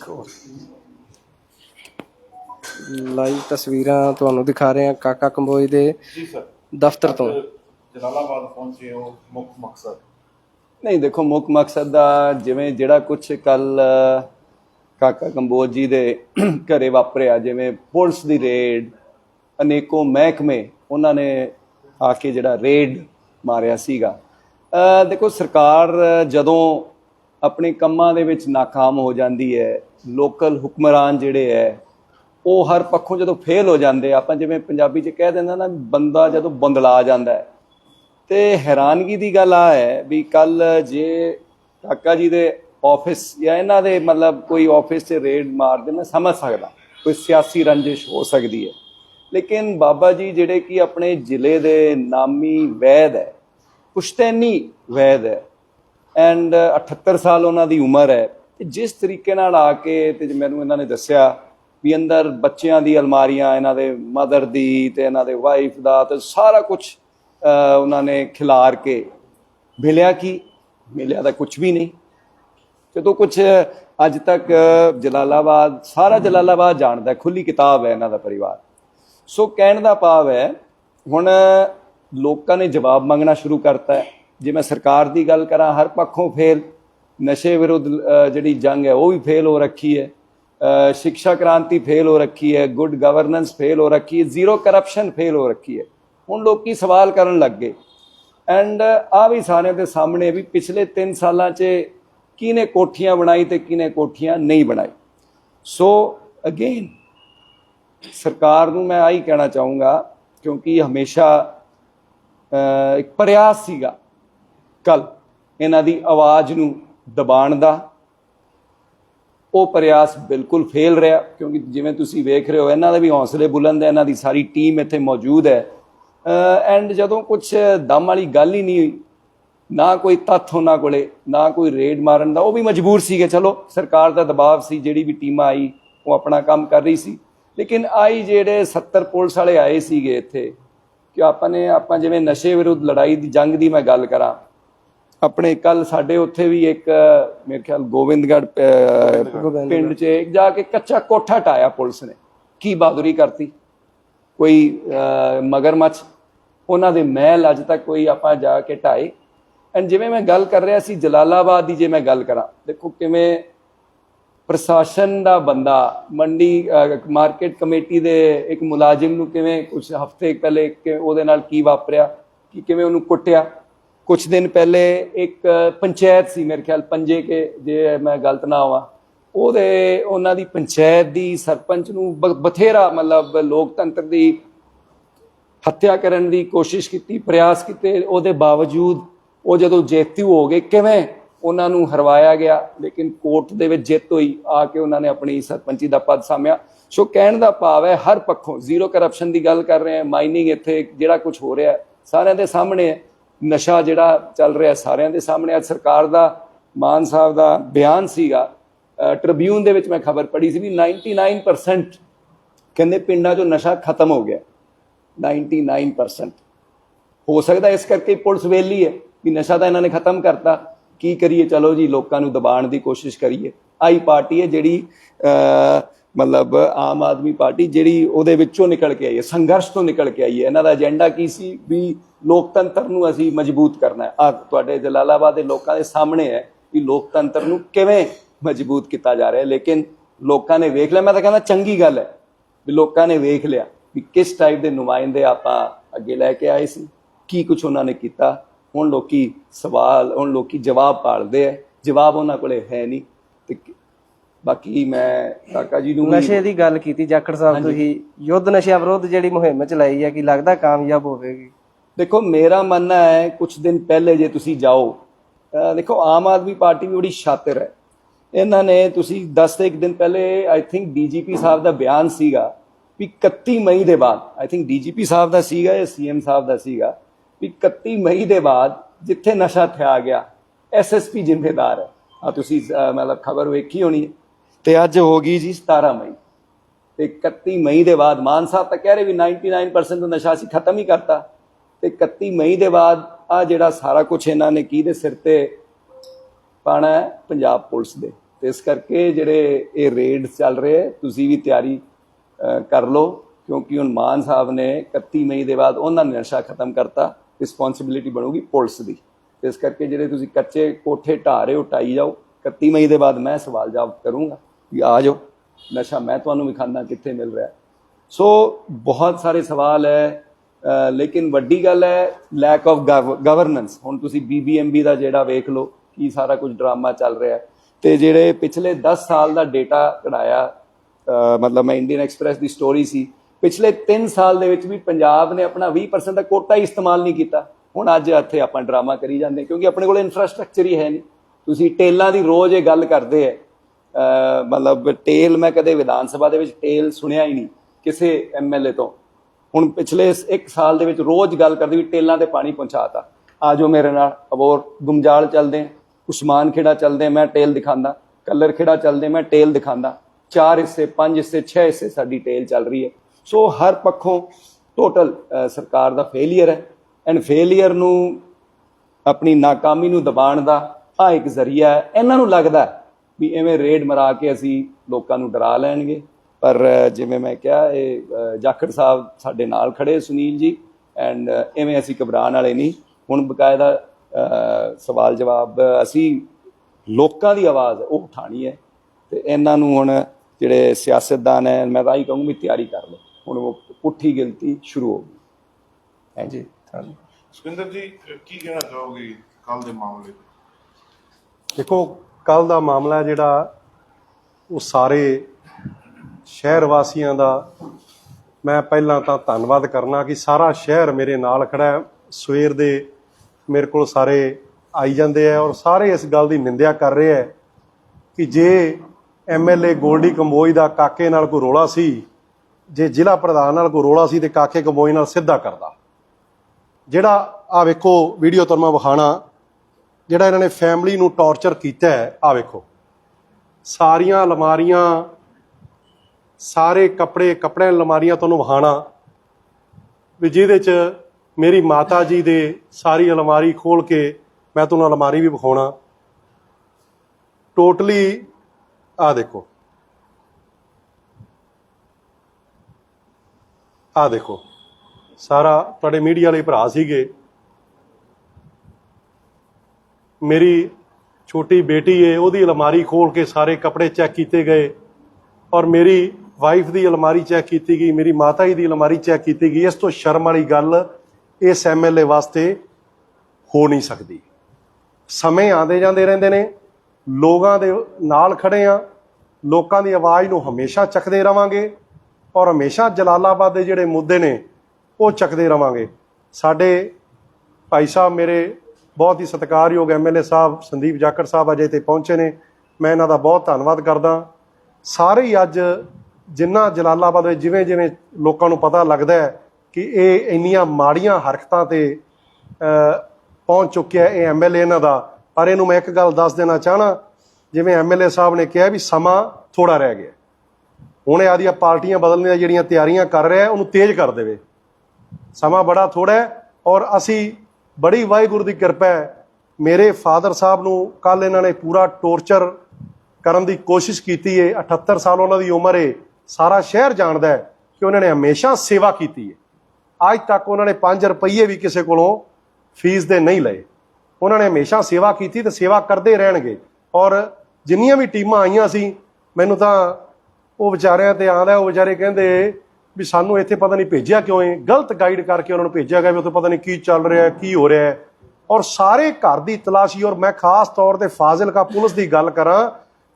ਦੇਖੋ ਲਾਈਵ ਤਸਵੀਰਾਂ ਤੁਹਾਨੂੰ ਦਿਖਾ ਰਹੇ ਹਾਂ ਕਾਕਾ ਕੰਬੋਜ ਦੇ ਜੀ ਸਰ। ਦਫ਼ਤਰ ਤੋਂ। ਜਲਾਲਾਬਾਦ ਪਹੁੰਚੇ ਹੋ ਮੁੱਖ ਮਕਸਦ। ਨਹੀਂ ਦੇਖੋ ਮੁੱਖ ਮਕਸਦ ਦਾ ਜਿਵੇਂ ਜਿਹੜਾ ਕੁਝ ਕੱਲ ਕਾਕਾ ਕੰਬੋਜ ਜੀ ਦੇ ਘਰੇ ਵਾਪਰਿਆ ਜਿਵੇਂ ਪੁਲਿਸ ਦੀ ਰੇਡ ਅਨੇਕੋ ਮਹਿਕਮੇ ਉਹਨਾਂ ਨੇ ਆ ਕੇ ਜਿਹੜਾ ਰੇਡ ਮਾਰਿਆ ਸੀਗਾ। ਅ, ਦੇਖੋ ਸਰਕਾਰ ਜਦੋਂ ਆਪਣੇ ਕੰਮਾਂ ਦੇ ਵਿੱਚ ਨਾਕਾਮ ਹੋ ਜਾਂਦੀ ਹੈ, ਲੋਕਲ ਹੁਕਮਰਾਨ ਜਿਹੜੇ ਹੈ, ਉਹ ਹਰ ਪੱਖੋਂ ਜਦੋਂ ਫੇਲ ਹੋ ਜਾਂਦੇ ਆਪਾਂ ਜਿਵੇਂ ਪੰਜਾਬੀ 'ਚ ਕਹਿ ਦਿੰਦਾ ਨਾ, ਬੰਦਾ ਜਦੋਂ ਬੰਦਲਾ ਜਾਂਦਾ ਹੈ, ਤੇ ਹੈਰਾਨਗੀ ਦੀ ਗੱਲ ਆ ਹੈ ਵੀ ਕੱਲ ਜੇ ਕਾਕਾ ਜੀ ਦੇ ਆਫਿਸ ਜਾਂ ਇਹਨਾਂ ਦੇ ਮਤਲਬ ਕੋਈ ਆਫਿਸ 'ਚ ਰੇਡ ਮਾਰਦੇ, ਮੈਂ ਸਮਝ ਸਕਦਾ, ਕੋਈ ਸਿਆਸੀ ਰੰਜਿਸ਼ ਹੋ ਸਕਦੀ ਹੈ। ਲੇਕਿਨ ਬਾਬਾ ਜੀ ਜਿਹੜੇ ਕਿ ਆਪਣੇ ਜ਼ਿਲ੍ਹੇ ਦੇ ਨਾਮੀ ਵੈਦ ਹੈ ਪੁਸ਼ਤੈਨੀ ਵੈਦ ਹੈ ਐਂਡ 78 uh, ਸਾਲ ਉਹਨਾਂ ਦੀ ਉਮਰ ਹੈ। ਤੇ ਜਿਸ ਤਰੀਕੇ ਨਾਲ ਆ ਕੇ ਤੇ ਮੈਨੂੰ ਇਹਨਾਂ ਨੇ ਦੱਸਿਆ ਵੀ ਅੰਦਰ ਬੱਚਿਆਂ ਦੀ ਅਲਮਾਰੀਆਂ ਇਹਨਾਂ ਦੇ ਮਦਰ ਦੀ ਤੇ ਇਹਨਾਂ ਦੇ ਵਾਈਫ ਦਾ ਤੇ ਸਾਰਾ ਕੁਝ ਉਹਨਾਂ ਨੇ ਖਿਲਾਰ ਕੇ ਮਿਲਿਆ ਕੀ? ਮਿਲਿਆ ਤਾਂ ਕੁਝ ਵੀ ਨਹੀਂ। ਜਦੋਂ ਕੁਝ ਅੱਜ ਤੱਕ ਜਲਾਲਾਬਾਦ ਸਾਰਾ ਜਲਾਲਾਬਾਦ ਜਾਣਦਾ ਹੈ, ਖੁੱਲੀ ਕਿਤਾਬ ਹੈ ਇਹਨਾਂ ਦਾ ਪਰਿਵਾਰ। ਸੋ ਕਹਿਣ ਦਾ ਭਾਵ ਹੈ ਹੁਣ ਲੋਕਾਂ ਨੇ ਜਵਾਬ ਮੰਗਣਾ ਸ਼ੁਰੂ ਕਰਤਾ ਹੈ। ਜੇ ਮੈਂ ਸਰਕਾਰ ਦੀ ਗੱਲ ਕਰਾਂ ਹਰ ਪੱਖੋਂ ਫੇਲ ਨਸ਼ੇ ਵਿਰੁੱਧ ਜਿਹੜੀ ਜੰਗ ਹੈ ਉਹ ਵੀ ਫੇਲ ਹੋ ਰੱਖੀ ਹੈ। ਅ, ਸਿੱਖਿਆ ਕ੍ਰਾਂਤੀ ਫੇਲ ਹੋ ਰੱਖੀ ਹੈ ਗੁੱਡ ਗਵਰਨੈਂਸ ਫੇਲ ਹੋ ਰੱਖੀ ਹੈ ਜ਼ੀਰੋ ਕਰਪਸ਼ਨ ਫੇਲ ਹੋ ਰੱਖੀ ਹੈ। ਹੁਣ ਲੋਕੀ ਸਵਾਲ ਕਰਨ ਲੱਗ ਗਏ। ਐਂਡ ਆ ਵੀ ਸਾਰਿਆਂ ਦੇ ਸਾਹਮਣੇ ਵੀ ਪਿਛਲੇ 3 ਸਾਲਾਂ 'ਚ ਕਿਹਨੇ ਕੋਠੀਆਂ ਬਣਾਈ ਤੇ ਕਿਹਨੇ ਕੋਠੀਆਂ ਨਹੀਂ ਬਣਾਈ। ਸੋ ਅਗੇਨ ਸਰਕਾਰ ਨੂੰ ਮੈਂ ਆਹੀ ਕਹਿਣਾ ਚਾਹੂੰਗਾ ਕਿਉਂਕਿ ਹਮੇਸ਼ਾ ਇੱਕ ਪ੍ਰਯਾਸ ਸੀਗਾ। ਕੱਲ ਇਹਨਾਂ ਦੀ ਆਵਾਜ਼ ਨੂੰ ਦਬਾਉਣ ਦਾ ਉਹ ਪ੍ਰਯਾਸ ਬਿਲਕੁਲ ਫੇਲ ਰਿਹਾ, ਕਿਉਂਕਿ ਜਿਵੇਂ ਤੁਸੀਂ ਵੇਖ ਰਹੇ ਹੋ, ਇਹਨਾਂ ਦੇ ਵੀ ਹੌਸਲੇ ਬੁਲੰਦ ਹੈ, ਇਹਨਾਂ ਦੀ ਸਾਰੀ ਟੀਮ ਇੱਥੇ ਮੌਜੂਦ ਹੈ। ਐਂਡ ਜਦੋਂ ਕੁਝ ਦਮ ਵਾਲੀ ਗੱਲ ਹੀ ਨਹੀਂ ਹੋਈ, ਨਾ ਕੋਈ ਤੱਥ ਉਹਨਾਂ ਕੋਲੇ, ਨਾ ਕੋਈ ਰੇਡ ਮਾਰਨ ਦਾ, ਉਹ ਵੀ ਮਜਬੂਰ ਸੀਗੇ, ਚਲੋ ਸਰਕਾਰ ਦਾ ਦਬਾਅ ਸੀ, ਜਿਹੜੀ ਵੀ ਟੀਮਾਂ ਆਈ, ਉਹ ਆਪਣਾ ਕੰਮ ਕਰ ਰਹੀ ਸੀ। ਲੇਕਿਨ ਆਈ ਜਿਹੜੇ 70 ਪੁਲਿਸ ਵਾਲੇ ਆਏ ਸੀਗੇ ਇੱਥੇ, ਕਿ ਆਪਾਂ ਨੇ, ਆਪਾਂ ਜਿਵੇਂ ਨਸ਼ੇ ਵਿਰੁੱਧ ਲੜਾਈ ਦੀ ਜੰਗ ਦੀ ਮੈਂ ਗੱਲ ਕਰਾਂ ਆਪਣੇ ਕੱਲ ਸਾਡੇ ਉੱਥੇ ਵੀ ਇੱਕ ਮੇਰੇ ਖਿਆਲ ਗੋਬਿੰਦਗੜ੍ਹ ਅਹ, ਪਿੰਡ 'ਚ ਜਾ ਕੇ ਕੱਚਾ ਕੋਠਾ ਢਾਇਆ ਪੁਲਿਸ ਨੇ। ਕੀ ਬਹਾਦਰੀ ਕਰਤੀ? ਕੋਈ ਮਗਰਮੱਛ? ਉਹਨਾਂ ਦੇ ਮਹਿਲ ਅੱਜ ਤੱਕ ਕੋਈ ਆਪਾਂ ਜਾ ਕੇ ਢਾਏ? ਐਂਡ ਜਿਵੇਂ ਮੈਂ ਗੱਲ ਕਰ ਰਿਹਾ ਸੀ ਜਲਾਲਾਬਾਦ ਦੀ ਜੇ ਮੈਂ ਗੱਲ ਕਰਾਂ ਦੇਖੋ ਕਿਵੇਂ ਪ੍ਰਸ਼ਾਸਨ ਦਾ ਬੰਦਾ ਮੰਡੀ ਮਾਰਕੀਟ ਕਮੇਟੀ ਦੇ ਇੱਕ ਮੁਲਾਜ਼ਮ ਨੂੰ ਕਿਵੇਂ ਕੁਝ ਹਫ਼ਤੇ ਪਹਿਲੇ ਉਹਦੇ ਨਾਲ ਕੀ ਵਾਪਰਿਆ ਕਿ ਕਿਵੇਂ ਉਹਨੂੰ ਕੁੱਟਿਆ ਕੁਝ ਦਿਨ ਪਹਿਲੇ ਇੱਕ ਪੰਚਾਇਤ ਸੀ ਮੇਰੇ ਖਿਆਲ ਪੰਜੇ ਕੇ, ਜੇ ਮੈਂ ਗਲਤ ਨਾ ਹੋਵਾਂ, ਉਹਦੇ ਉਹਨਾਂ ਦੀ ਪੰਚਾਇਤ ਦੀ ਸਰਪੰਚ ਨੂੰ ਬ- ਬਥੇਰਾ ਮਤਲਬ ਲੋਕਤੰਤਰ ਦੀ ਹੱਤਿਆ ਕਰਨ ਦੀ ਕੋਸ਼ਿਸ਼ ਕੀਤੀ, ਪ੍ਰਯਾਸ ਕੀਤੇ, ਉਹਦੇ ਬਾਵਜੂਦ ਉਹ ਜਦੋਂ ਜੇਤੂ ਹੋ ਗਏ, ਕਿਵੇਂ ਉਹਨਾਂ ਨੂੰ ਹਰਵਾਇਆ ਗਿਆ, ਲੇਕਿਨ ਕੋਰਟ ਦੇ ਵਿੱਚ ਜਿੱਤ ਹੋਈ, ਆ ਕੇ ਉਹਨਾਂ ਨੇ ਆਪਣੀ ਸਰਪੰਚੀ ਦਾ ਪਦ ਸਾਂਭਿਆ। ਸੋ ਕਹਿਣ ਦਾ ਭਾਵ ਹੈ ਹਰ ਪੱਖੋਂ ਜ਼ੀਰੋ ਕਰਪਸ਼ਨ ਦੀ ਗੱਲ ਕਰ ਰਹੇ ਹਾਂ, ਮਾਈਨਿੰਗ ਇੱਥੇ ਜਿਹੜਾ ਕੁਝ ਹੋ ਰਿਹਾ, ਸਾਰਿਆਂ ਦੇ ਸਾਹਮਣੇ ਹੈ। ਨਸ਼ਾ ਜਿਹੜਾ ਚੱਲ ਰਿਹਾ ਸਾਰਿਆਂ ਦੇ ਸਾਹਮਣੇ ਅੱਜ ਸਰਕਾਰ ਦਾ ਮਾਨ ਸਾਹਿਬ ਦਾ ਬਿਆਨ ਸੀਗਾ ਟ੍ਰਿਬਿਊਨ ਦੇ ਵਿੱਚ ਮੈਂ ਖਬਰ ਪੜ੍ਹੀ ਸੀ ਵੀ 99% ਕਹਿੰਦੇ ਪਿੰਡਾਂ 'ਚੋਂ ਨਸ਼ਾ ਖਤਮ ਹੋ ਗਿਆ। 99% ਹੋ ਸਕਦਾ ਇਸ ਕਰਕੇ ਪੁਲਿਸ ਵੇਲੀ ਹੈ ਵੀ ਨਸ਼ਾ ਤਾਂ ਇਹਨਾਂ ਨੇ ਖਤਮ ਕਰਤਾ। ਕੀ ਕਰੀਏ? ਚਲੋ ਜੀ ਲੋਕਾਂ ਨੂੰ ਦਬਾਉਣ ਦੀ ਕੋਸ਼ਿਸ਼ ਕਰੀਏ। ਆਈ ਪਾਰਟੀ ਹੈ ਜਿਹੜੀ ਅਹ, ਮਤਲਬ ਆਮ ਆਦਮੀ ਪਾਰਟੀ ਜਿਹੜੀ ਉਹਦੇ ਵਿੱਚੋਂ ਨਿਕਲ ਕੇ ਆਈ ਹੈ, ਸੰਘਰਸ਼ ਤੋਂ ਨਿਕਲ ਕੇ ਆਈ ਹੈ। ਇਹਨਾਂ ਦਾ ਏਜੰਡਾ ਕੀ ਸੀ? ਵੀ ਲੋਕਤੰਤਰ ਨੂੰ ਅਸੀਂ ਮਜ਼ਬੂਤ ਕਰਨਾ ਹੈ। ਆ ਤੁਹਾਡੇ ਜਲਾਲਾਬਾਦ ਦੇ ਲੋਕਾਂ ਦੇ ਸਾਹਮਣੇ ਹੈ ਵੀ ਲੋਕਤੰਤਰ ਨੂੰ ਕਿਵੇਂ ਮਜ਼ਬੂਤ ਕੀਤਾ ਜਾ ਰਿਹਾ ਹੈ। ਲੇਕਿਨ ਲੋਕਾਂ ਨੇ ਵੇਖ ਲਿਆ, ਮੈਂ ਤਾਂ ਕਹਿੰਦਾ ਚੰਗੀ ਗੱਲ ਹੈ ਵੀ ਲੋਕਾਂ ਨੇ ਵੇਖ ਲਿਆ ਵੀ ਕਿਸ ਟਾਈਪ ਦੇ ਨੁਮਾਇੰਦੇ ਆਪਾਂ ਅੱਗੇ ਲੈ ਕੇ ਆਏ ਸੀ। ਕੀ ਕੁਝ ਉਹਨਾਂ ਨੇ ਕੀਤਾ? ਹੁਣ ਲੋਕੀ ਸਵਾਲ, ਹੁਣ ਲੋਕੀ ਜਵਾਬ ਪਾਲਦੇ ਆ ਜਵਾਬ ਉਹਨਾਂ ਕੋਲੇ ਹੈ ਨਹੀਂ। ਤੇ ਬਾਕੀ ਮੈਂ ਕਾਕਾ ਜੀ ਨੂੰ ਨਸ਼ੇ ਦੀ ਗੱਲ ਕੀਤੀ ਜਾਖੜ ਸਾਹਿਬ ਤੁਸੀਂ ਯੁੱਧ ਨਸ਼ਿਆਂ ਵਿਰੁੱਧ ਜਿਹੜੀ ਮੁਹਿੰਮ ਚਲਾਈ ਹੈ ਕਿ ਲੱਗਦਾ ਕਾਮਯਾਬ ਹੋਵੇਗੀ? ਦੇਖੋ ਮੇਰਾ ਮੰਨਣਾ ਹੈ ਕੁਝ ਦਿਨ ਪਹਿਲੇ ਜੇ ਤੁਸੀਂ ਜਾਓ ਦੇਖੋ ਆਮ ਆਦਮੀ ਪਾਰਟੀ ਵੀ ਬੜੀ ਸ਼ਾਤਰ ਹੈ। ਇਹਨਾਂ ਨੇ ਤੁਸੀਂ 10 ਤੇ ਇੱਕ ਦਿਨ ਪਹਿਲੇ ਆਈ ਥਿੰਕ ਡੀਜੀਪੀ ਸਾਹਿਬ ਦਾ ਬਿਆਨ ਸੀਗਾ ਵੀ 31 ਮਈ ਦੇ ਬਾਅਦ ਆਈ ਥਿੰਕ ਡੀਜੀਪੀ ਸਾਹਿਬ ਦਾ ਸੀਗਾ ਜਾਂ ਸੀਐਮ ਸਾਹਿਬ ਦਾ ਸੀਗਾ ਵੀ 31 ਮਈ ਦੇ ਬਾਅਦ ਜਿੱਥੇ ਨਸ਼ਾ ਥਿਆ ਗਿਆ ਐਸਐਸਪੀ ਜ਼ਿੰਮੇਦਾਰ ਹੈ। ਆ ਤੁਸੀਂ ਮਤਲਬ ਖਬਰ ਵੇਖੀ ਹੋਣੀ ਹੈ। ਤੇ ਅੱਜ ਹੋ ਗਈ ਜੀ 17 ਮਈ। ਤੇ 31 ਮਈ ਦੇ ਬਾਅਦ ਮਾਨ ਸਾਹਿਬ ਤਾਂ ਕਹਿ ਰਹੇ ਵੀ 99% ਨਸ਼ਾ ਅਸੀਂ ਖਤਮ ਹੀ ਕਰਤਾ। ਤੇ 31 ਮਈ ਦੇ ਬਾਅਦ ਆ ਜਿਹੜਾ ਸਾਰਾ ਕੁਝ ਇਹਨਾਂ ਨੇ ਕੀ ਦੇ ਸਿਰ ਤੇ ਪਾਣਾ ਹੈ? ਪੰਜਾਬ ਪੁਲਿਸ ਦੇ। ਤੇ ਇਸ ਕਰਕੇ ਜਿਹੜੇ ਇਹ ਰੇਡ ਚੱਲ ਰਹੇ ਤੁਸੀਂ ਵੀ ਤਿਆਰੀ ਕਰ ਲਓ। ਕਿਉਂਕਿ ਹੁਣ ਮਾਨ ਸਾਹਿਬ ਨੇ 31 ਮਈ ਦੇ ਬਾਅਦ ਉਹਨਾਂ ਨੇ ਨਸ਼ਾ ਖਤਮ ਕਰਤਾ। ਰਿਸਪੌਂਸਿਬਿਲਿਟੀ ਬਣੂਗੀ ਪੁਲਿਸ ਦੀ। ਇਸ ਕਰਕੇ ਜਿਹੜੇ ਤੁਸੀਂ ਕੱਚੇ ਕੋਠੇ ਢਾਹ ਰਹੇ ਹੋ, ਢਾਈ ਜਾਓ। 31 ਮਈ ਦੇ ਬਾਅਦ ਮੈਂ ਸਵਾਲ ਜਵਾਬ ਕਰੂੰਗਾ। ਵੀ ਆ ਜਾਓ। ਨਸ਼ਾ ਮੈਂ ਤੁਹਾਨੂੰ ਵਿਖਾਣਾ ਕਿੱਥੇ ਮਿਲ ਰਿਹਾ। ਸੋ ਬਹੁਤ ਸਾਰੇ ਸਵਾਲ ਹੈ। ਲੇਕਿਨ ਵੱਡੀ ਗੱਲ ਹੈ ਲੈਕ ਆਫ ਗਵਰਨੈਂਸ ਹੁਣ ਤੁਸੀਂ ਬੀਬੀਐਮਬੀ ਦਾ ਜਿਹੜਾ ਵੇਖ ਲਓ, ਕੀ ਸਾਰਾ ਕੁਝ ਡਰਾਮਾ ਚੱਲ ਰਿਹਾ ਹੈ। ਤੇ ਜਿਹੜੇ ਪਿਛਲੇ 10 ਸਾਲ ਦਾ ਡੇਟਾ ਕਢਾਇਆ ਮਤਲਬ ਮੈਂ ਇੰਡੀਅਨ ਐਕਸਪ੍ਰੈਸ ਦੀ ਸਟੋਰੀ ਸੀ। ਪਿਛਲੇ 3 ਸਾਲ ਦੇ ਵਿੱਚ ਵੀ ਪੰਜਾਬ ਨੇ ਆਪਣਾ 20% ਦਾ ਕੋਟਾ ਹੀ ਇਸਤੇਮਾਲ ਨਹੀਂ ਕੀਤਾ। ਹੁਣ ਅੱਜ ਇੱਥੇ ਆਪਾਂ ਡਰਾਮਾ ਕਰੀ ਜਾਂਦੇ ਕਿਉਂਕਿ ਆਪਣੇ ਕੋਲ ਇਨਫਰਾਸਟ੍ਰਕਚਰ ਹੀ ਹੈ ਨਹੀਂ। ਤੁਸੀਂ ਟੇਲਾਂ ਦੀ ਰੋਜ਼ ਇਹ ਗੱਲ ਕਰਦੇ ਹੈ ਮਤਲਬ ਟੇਲ ਮੈਂ ਕਦੇ ਵਿਧਾਨ ਸਭਾ ਦੇ ਵਿੱਚ ਟੇਲ ਸੁਣਿਆ ਹੀ ਨਹੀਂ ਕਿਸੇ ਐਮਐਲਏ ਤੋਂ। ਹੁਣ ਪਿਛਲੇ 1 ਸਾਲ ਦੇ ਵਿੱਚ ਰੋਜ਼ ਗੱਲ ਕਰਦੇ ਵੀ ਟੇਲਾਂ ਤੇ ਪਾਣੀ ਪਹੁੰਚਾਤਾ। ਆਜੋ ਮੇਰੇ ਨਾਲ ਅਬੋਰ ਗੁਮਜਾਲ ਚੱਲਦੇ ਹਾਂ, ਉਸਮਾਨ ਖੇੜਾ ਚੱਲਦੇ ਮੈਂ ਟੇਲ ਦਿਖਾਉਂਦਾ ਕਲਰ ਖੇੜਾ ਚੱਲਦੇ ਮੈਂ ਟੇਲ ਦਿਖਾਉਂਦਾ। ਚਾਰ ਹਿੱਸੇ ਪੰਜ ਹਿੱਸੇ ਛੇ ਹਿੱਸੇ ਸਾਡੀ ਟੇਲ ਚੱਲ ਰਹੀ ਹੈ। ਸੋ ਹਰ ਪੱਖੋਂ ਟੋਟਲ ਸਰਕਾਰ ਦਾ ਫੇਲਿਅਰ ਹੈ ਐਂਡ ਫੇਲਿਅਰ ਨੂੰ ਆਪਣੀ ਨਾਕਾਮੀ ਨੂੰ ਦਬਾਉਣ ਦਾ ਆ ਇੱਕ ਜ਼ਰੀਆ ਹੈ। ਇਹਨਾਂ ਨੂੰ ਲੱਗਦਾ ਵੀ ਐਵੇਂ ਰੇਡ ਮਰਾ ਕੇ ਅਸੀਂ ਲੋਕਾਂ ਨੂੰ ਡਰਾ ਲੈਣਗੇ। ਪਰ ਜਿਵੇਂ ਮੈਂ ਕਿਹਾ ਇਹ ਜਾਖੜ ਸਾਹਿਬ ਸਾਡੇ ਨਾਲ ਖੜੇ ਸੁਨੀਲ ਜੀ ਐਂਡ ਐਵੇਂ ਅਸੀਂ ਘਬਰਾਉਣ ਵਾਲੇ ਨਹੀਂ। ਹੁਣ ਬਕਾਇਦਾ ਸਵਾਲ ਜਵਾਬ ਅਸੀਂ ਲੋਕਾਂ ਦੀ ਆਵਾਜ਼ ਹੈ, ਉਹ ਉਠਾਣੀ ਹੈ। ਤੇ ਇਹਨਾਂ ਨੂੰ ਹੁਣ ਜਿਹੜੇ ਸਿਆਸਤਦਾਨ ਹੈ ਮੈਂ ਤਾਂ ਹੀ ਕਹੂੰ ਵੀ ਤਿਆਰੀ ਕਰ ਲਓ। ਹੁਣ ਉਹ ਪੁੱਠੀ ਗਿਣਤੀ ਸ਼ੁਰੂ ਹੋ ਗਈ। ਜੀ ਧੰਨਵਾਦ ਸੁਖਿੰਦਰ ਜੀ ਕੀ ਕਹਿਣਾ ਚਾਹੋਗੇ ਕੱਲ ਦੇ ਮਾਮਲੇ ਤੇ? ਦੇਖੋ ਕੱਲ ਦਾ ਮਾਮਲਾ ਜਿਹੜਾ ਉਹ ਸਾਰੇ ਸ਼ਹਿਰ ਵਾਸੀਆਂ ਦਾ। ਮੈਂ ਪਹਿਲਾਂ ਤਾਂ ਧੰਨਵਾਦ ਕਰਨਾ ਕਿ ਸਾਰਾ ਸ਼ਹਿਰ ਮੇਰੇ ਨਾਲ ਖੜਾ ਹੈ। ਸਵੇਰ ਦੇ ਮੇਰੇ ਕੋਲ ਸਾਰੇ ਆਈ ਜਾਂਦੇ ਆ ਔਰ ਸਾਰੇ ਇਸ ਗੱਲ ਦੀ ਨਿੰਦਿਆ ਕਰ ਰਹੇ ਹੈ ਕਿ ਜੇ ਐਮਐਲਏ ਗੋਲਡੀ ਕੰਬੋਜ ਦਾ ਕਾਕੇ ਨਾਲ ਕੋਈ ਰੋਲਾ ਸੀ, ਜੇ ਜ਼ਿਲ੍ਹਾ ਪ੍ਰਧਾਨ ਨਾਲ ਕੋਈ ਰੋਲਾ ਸੀ ਤੇ ਕਾਕੇ ਕੰਬੋਜ ਨਾਲ ਸਿੱਧਾ ਕਰਦਾ। ਜਿਹੜਾ ਆ ਵੇਖੋ ਵੀਡੀਓ ਤੁਹਾਨੂੰ ਮੈਂ ਵਿਖਾਣਾ ਜਿਹੜਾ ਇਹਨਾਂ ਨੇ ਫੈਮਿਲੀ ਨੂੰ ਟੌਰਚਰ ਕੀਤਾ ਹੈ ਆ ਵੇਖੋ। ਸਾਰੀਆਂ ਅਲਮਾਰੀਆਂ, ਸਾਰੇ ਕੱਪੜੇ, ਕੱਪੜਿਆਂ ਅਲਮਾਰੀਆਂ ਤੁਹਾਨੂੰ ਵਹਾਣਾ ਵੀ ਜਿਹਦੇ ਚ ਮੇਰੀ ਮਾਤਾ ਜੀ ਦੇ ਸਾਰੀ ਅਲਮਾਰੀ ਖੋਲ ਕੇ ਮੈਂ ਤੁਹਾਨੂੰ ਅਲਮਾਰੀ ਵੀ ਵਿਖਾਉਣਾ। ਟੋਟਲੀ ਆ ਦੇਖੋ। ਆ ਦੇਖੋ। ਸਾਰਾ ਤੁਹਾਡੇ ਮੀਡੀਆ ਵਾਲੇ ਭਰਾ ਸੀਗੇ। ਮੇਰੀ ਛੋਟੀ ਬੇਟੀ ਏ, ਉਹਦੀ ਅਲਮਾਰੀ ਖੋਲ ਕੇ ਸਾਰੇ ਕੱਪੜੇ ਚੈੱਕ ਕੀਤੇ ਗਏ ਔਰ ਮੇਰੀ ਵਾਈਫ ਦੀ ਅਲਮਾਰੀ ਚੈੱਕ ਕੀਤੀ ਗਈ, ਮੇਰੀ ਮਾਤਾ ਜੀ ਦੀ ਅਲਮਾਰੀ ਚੈੱਕ ਕੀਤੀ ਗਈ। ਇਸ ਤੋਂ ਸ਼ਰਮ ਵਾਲੀ ਗੱਲ ਇਸ ਐਮਐਲਏ ਵਾਸਤੇ ਹੋ ਨਹੀਂ ਸਕਦੀ। ਸਮੇਂ ਆਉਂਦੇ ਜਾਂਦੇ ਰਹਿੰਦੇ ਨੇ, ਲੋਕਾਂ ਦੇ ਨਾਲ ਖੜੇ ਆ, ਲੋਕਾਂ ਦੀ ਆਵਾਜ਼ ਨੂੰ ਹਮੇਸ਼ਾ ਚੱਕਦੇ ਰਵਾਂਗੇ ਔਰ ਹਮੇਸ਼ਾ ਜਲਾਲਾਬਾਦ ਦੇ ਜਿਹੜੇ ਮੁੱਦੇ ਨੇ, ਉਹ ਚੱਕਦੇ ਰਵਾਂਗੇ। ਸਾਡੇ ਭਾਈ ਸਾਹਿਬ ਮੇਰੇ ਬਹੁਤ ਹੀ ਸਤਿਕਾਰਯੋਗ ਐਮਐਲਏ ਸਾਹਿਬ, ਸੰਦੀਪ ਜਾਖੜ ਸਾਹਿਬ ਅਜੇ ਤੇ ਪਹੁੰਚੇ ਨੇ। ਮੈਂ ਇਹਨਾਂ ਦਾ ਬਹੁਤ ਧੰਨਵਾਦ ਕਰਦਾ। ਸਾਰੇ ਹੀ ਅੱਜ ਜਿੰਨਾ ਜਲਾਲਾਬਾਦ ਵਿੱਚ ਜਿਵੇਂ ਜਿਵੇਂ ਲੋਕਾਂ ਨੂੰ ਪਤਾ ਲੱਗਦਾ ਹੈ ਕਿ ਇਹ ਇੰਨੀਆਂ ਮਾੜੀਆਂ ਹਰਕਤਾਂ ਤੇ ਪਹੁੰਚ ਚੁੱਕਿਆ ਇਹ ਐਮਐਲਏ ਇਹਨਾਂ ਦਾ। ਪਰ ਇਹਨੂੰ ਮੈਂ ਇੱਕ ਗੱਲ ਦੱਸ ਦੇਣਾ ਚਾਹਣਾ, ਜਿਵੇਂ ਐਮਐਲਏ ਸਾਹਿਬ ਨੇ ਕਿਹਾ ਵੀ ਸਮਾਂ ਥੋੜਾ ਰਹਿ ਗਿਆ। ਹੁਣ ਇਹ ਆਦੀਆਂ ਪਾਰਟੀਆਂ ਬਦਲਣ ਦੀਆਂ ਜਿਹੜੀਆਂ ਤਿਆਰੀਆਂ ਕਰ ਰਿਹਾ, ਉਹਨੂੰ ਤੇਜ਼ ਕਰ ਦੇਵੇ। ਸਮਾਂ ਬੜਾ ਥੋੜਾ ਹੈ ਔਰ ਅਸੀਂ ਬੜੀ ਵਾਹਿਗੁਰੂ ਦੀ ਕਿਰਪਾ ਹੈ। ਮੇਰੇ ਫਾਦਰ ਸਾਹਿਬ ਨੂੰ ਕੱਲ ਇਹਨਾਂ ਨੇ ਪੂਰਾ ਟੌਰਚਰ ਕਰਨ ਦੀ ਕੋਸ਼ਿਸ਼ ਕੀਤੀ ਏ। 78 ਸਾਲ ਉਹਨਾਂ ਦੀ ਉਮਰ ਏ। ਸਾਰਾ ਸ਼ਹਿਰ ਜਾਣਦਾ ਹੈ ਕਿ ਉਹਨਾਂ ਨੇ ਹਮੇਸ਼ਾ ਸੇਵਾ ਕੀਤੀ ਹੈ ਅੱਜ ਤੱਕ ਉਹਨਾਂ ਨੇ 5 ਰੁਪਏ ਵੀ ਕਿਸੇ ਕੋਲੋਂ ਫੀਸ ਦੇ ਨਹੀਂ ਲਏ। ਉਹਨਾਂ ਨੇ ਹਮੇਸ਼ਾ ਸੇਵਾ ਕੀਤੀ ਤੇ ਸੇਵਾ ਕਰਦੇ ਰਹਿਣਗੇ। ਔਰ ਜਿੰਨੀਆਂ ਵੀ ਟੀਮਾਂ ਆਈਆਂ ਸੀ, ਮੈਨੂੰ ਤਾਂ ਉਹ ਵਿਚਾਰਿਆਂ ਤੇ ਆਂਦਾ ਉਹ ਵਿਚਾਰੇ ਕਹਿੰਦੇ ਵੀ ਸਾਨੂੰ ਇੱਥੇ ਪਤਾ ਨਹੀਂ ਭੇਜਿਆ ਕਿਉਂ ਹੈ ਗਲਤ ਗਾਈਡ ਕਰਕੇ ਉਹਨਾਂ ਨੂੰ ਭੇਜਿਆ ਗਿਆ ਵੀ ਉੱਥੇ ਪਤਾ ਨਹੀਂ ਕੀ ਚੱਲ ਰਿਹਾ ਕੀ ਹੋ ਰਿਹਾ ਔਰ ਸਾਰੇ ਘਰ ਦੀ ਤਲਾਸ਼ੀ, ਔਰ ਮੈਂ ਖਾਸ ਤੌਰ ਤੇ ਫਾਜ਼ਿਲਕਾ ਪੁਲਿਸ ਦੀ ਗੱਲ ਕਰਾਂ,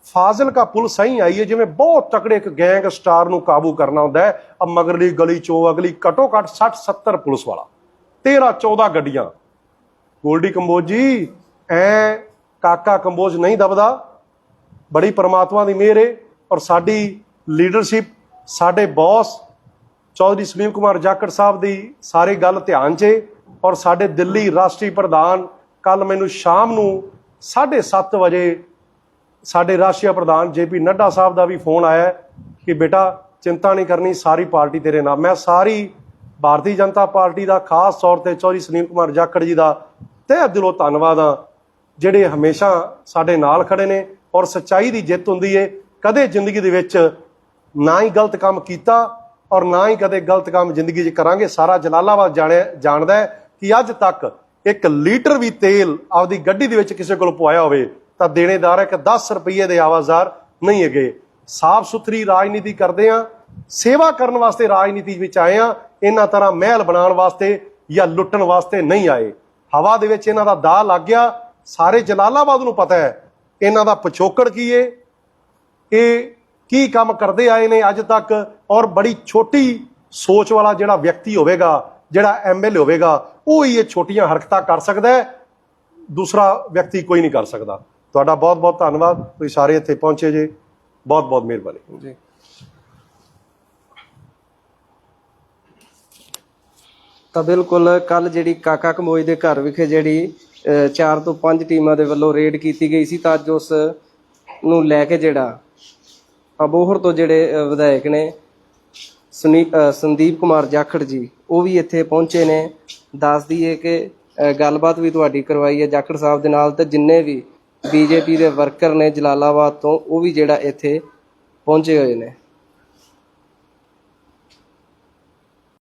ਫਾਜ਼ਿਲਕਾ ਪੁਲਿਸ ਸਹੀ ਆਈ ਹੈ ਜਿਵੇਂ ਬਹੁਤ ਤਕੜੇ ਇੱਕ ਗੈਂਗ ਸਟਾਰ ਨੂੰ ਕਾਬੂ ਕਰਨਾ ਹੁੰਦਾ ਹੈ। ਆ ਮਗਰਲੀ ਗਲੀ ਚੋਂ ਅਗਲੀ ਘਟੋ ਘੱਟ 60 70 ਪੁਲਿਸ ਵਾਲਾ 13 14 ਗੱਡੀਆਂ। ਗੋਲਡੀ ਕੰਬੋਜ ਜੀ, ਐ ਕਾਕਾ ਕੰਬੋਜ ਨਹੀਂ ਦਬਦਾ, ਬੜੀ ਪਰਮਾਤਮਾ ਦੀ ਮਿਹਰ ਹੈ ਔਰ ਸਾਡੀ ਲੀਡਰਸ਼ਿਪ ਸਾਡੇ ਬੌਸ ਚੌਧਰੀ ਸੁਨੀਲ ਕੁਮਾਰ ਜਾਖੜ ਸਾਹਿਬ ਦੀ ਸਾਰੇ ਗੱਲ ਧਿਆਨ 'ਚ ਔਰ ਸਾਡੇ ਦਿੱਲੀ ਰਾਸ਼ਟਰੀ ਪ੍ਰਧਾਨ ਕੱਲ ਮੈਨੂੰ ਸ਼ਾਮ ਨੂੰ 7:30 ਵਜੇ ਸਾਡੇ ਰਾਸ਼ਟਰੀ ਪ੍ਰਧਾਨ ਜੇਪੀ ਨੱਡਾ ਸਾਹਿਬ ਦਾ ਵੀ ਫੋਨ ਆਇਆ ਕਿ ਬੇਟਾ ਚਿੰਤਾ ਨਹੀਂ ਕਰਨੀ, ਸਾਰੀ ਪਾਰਟੀ ਤੇਰੇ ਨਾਲ। ਮੈਂ ਸਾਰੀ ਭਾਰਤੀ ਜਨਤਾ ਪਾਰਟੀ ਦਾ ਖਾਸ ਤੌਰ ਤੇ ਚੌਧਰੀ ਸੁਨੀਲ ਕੁਮਾਰ ਜਾਖੜ ਜੀ ਦਾ ਤਹਿ ਦਿਲੋਂ ਧੰਨਵਾਦ ਆ ਜਿਹੜੇ ਹਮੇਸ਼ਾ ਸਾਡੇ ਨਾਲ ਖੜੇ ਨੇ ਔਰ ਸੱਚਾਈ ਦੀ ਜਿੱਤ ਹੁੰਦੀ ਏ। ਕਦੇ ਜ਼ਿੰਦਗੀ ਦੇ ਵਿੱਚ ਨਾ ਹੀ ਗਲਤ ਕੰਮ ਕੀਤਾ ਔਰ ਨਾ ਹੀ ਕਦੇ ਗਲਤ ਕੰਮ ਜ਼ਿੰਦਗੀ 'ਚ ਕਰਾਂਗੇ। ਸਾਰਾ ਜਲਾਲਾਬਾਦ ਜਾਣਿਆ, ਜਾਣਦਾ ਹੈ ਕਿ ਅੱਜ ਤੱਕ ਇੱਕ ਲੀਟਰ ਵੀ ਤੇਲ ਆਪਦੀ ਗੱਡੀ ਦੇ ਵਿੱਚ ਕਿਸੇ ਕੋਲ ਪਵਾਇਆ ਹੋਵੇ ਤਾਂ ਦੇਣੇਦਾਰ ਇੱਕ 10 ਰੁਪਏ ਦੇ ਆਵਾਜ਼ਾਰ ਨਹੀਂ ਹੈਗੇ। ਸਾਫ਼ ਸੁਥਰੀ ਰਾਜਨੀਤੀ ਕਰਦੇ ਆ ਸੇਵਾ ਕਰਨ ਵਾਸਤੇ ਰਾਜਨੀਤੀ ਵਿੱਚ ਆਏ ਆ ਇਹਨਾਂ ਤਰ੍ਹਾਂ ਮਹਿਲ ਬਣਾਉਣ ਵਾਸਤੇ ਜਾਂ ਲੁੱਟਣ ਵਾਸਤੇ ਨਹੀਂ ਆਏ। ਹਵਾ ਦੇ ਵਿੱਚ ਇਹਨਾਂ ਦਾ ਦਾਅ ਲੱਗ ਗਿਆ। ਸਾਰੇ ਜਲਾਲਾਬਾਦ ਨੂੰ ਪਤਾ ਹੈ, ਇਹਨਾਂ ਦਾ ਪਿਛੋਕੜ ਕੀ ਏ? ਇਹ ਕੀ ਕੰਮ ਕਰਦੇ ਆਏ ਨੇ ਅੱਜ ਤੱਕ? ਔਰ ਬੜੀ ਛੋਟੀ ਸੋਚ ਵਾਲਾ ਜਿਹੜਾ ਵਿਅਕਤੀ ਹੋਵੇਗਾ, ਜਿਹੜਾ ਐਮਐਲਏ ਹੋਵੇਗਾ, ਉਹ ਹੀ ਇਹ ਛੋਟੀਆਂ ਹਰਕਤਾਂ ਕਰ ਸਕਦਾ ਹੈ। ਦੂਸਰਾ ਵਿਅਕਤੀ ਕੋਈ ਨਹੀਂ ਕਰ ਸਕਦਾ। ਤੁਹਾਡਾ ਬਹੁਤ ਬਹੁਤ ਧੰਨਵਾਦ। ਤੁਸੀਂ ਸਾਰੇ ਇੱਥੇ ਪਹੁੰਚੇ ਜੇ। ਬਹੁਤ ਬਹੁਤ ਮਿਹਰਬਾਨੀ। ਜੀ। ਤਾਂ ਬਿਲਕੁਲ ਕੱਲ ਜਿਹੜੀ ਕਾਕਾ ਕਮੋਜ ਦੇ ਘਰ ਵਿਖੇ ਜਿਹੜੀ 4 ਤੋਂ 5 ਟੀਮਾਂ ਦੇ ਵੱਲੋਂ ਰੇਡ ਕੀਤੀ ਗਈ ਸੀ, ਤਾਂ ਅੱਜ ਉਸ ਨੂੰ ਲੈ ਕੇ ਜਿਹੜਾ ਅਬੋਹਰ ਤੋਂ ਜਿਹੜੇ ਵਿਧਾਇਕ ਨੇ, ਸੁਨੀ- ਸੰਦੀਪ ਕੁਮਾਰ ਜਾਖੜ ਜੀ, ਉਹ ਵੀ ਇੱਥੇ ਪਹੁੰਚੇ ਨੇ। ਦੱਸ ਦਈਏ ਕਿ ਗੱਲਬਾਤ ਵੀ ਤੁਹਾਡੀ ਕਰਵਾਈ ਹੈ। ਜਾਖੜ ਸਾਹਿਬ ਦੇ ਨਾਲ ਤੇ ਜਿੰਨੇ ਵੀ ਬੀਜੇਪੀ ਦੇ ਵਰਕਰ ਨੇ ਜਲਾਲਾਬਾਦ ਤੋਂ, ਉਹ ਵੀ ਜਿਹੜਾ ਇੱਥੇ ਪਹੁੰਚੇ ਹੋਏ ਨੇ।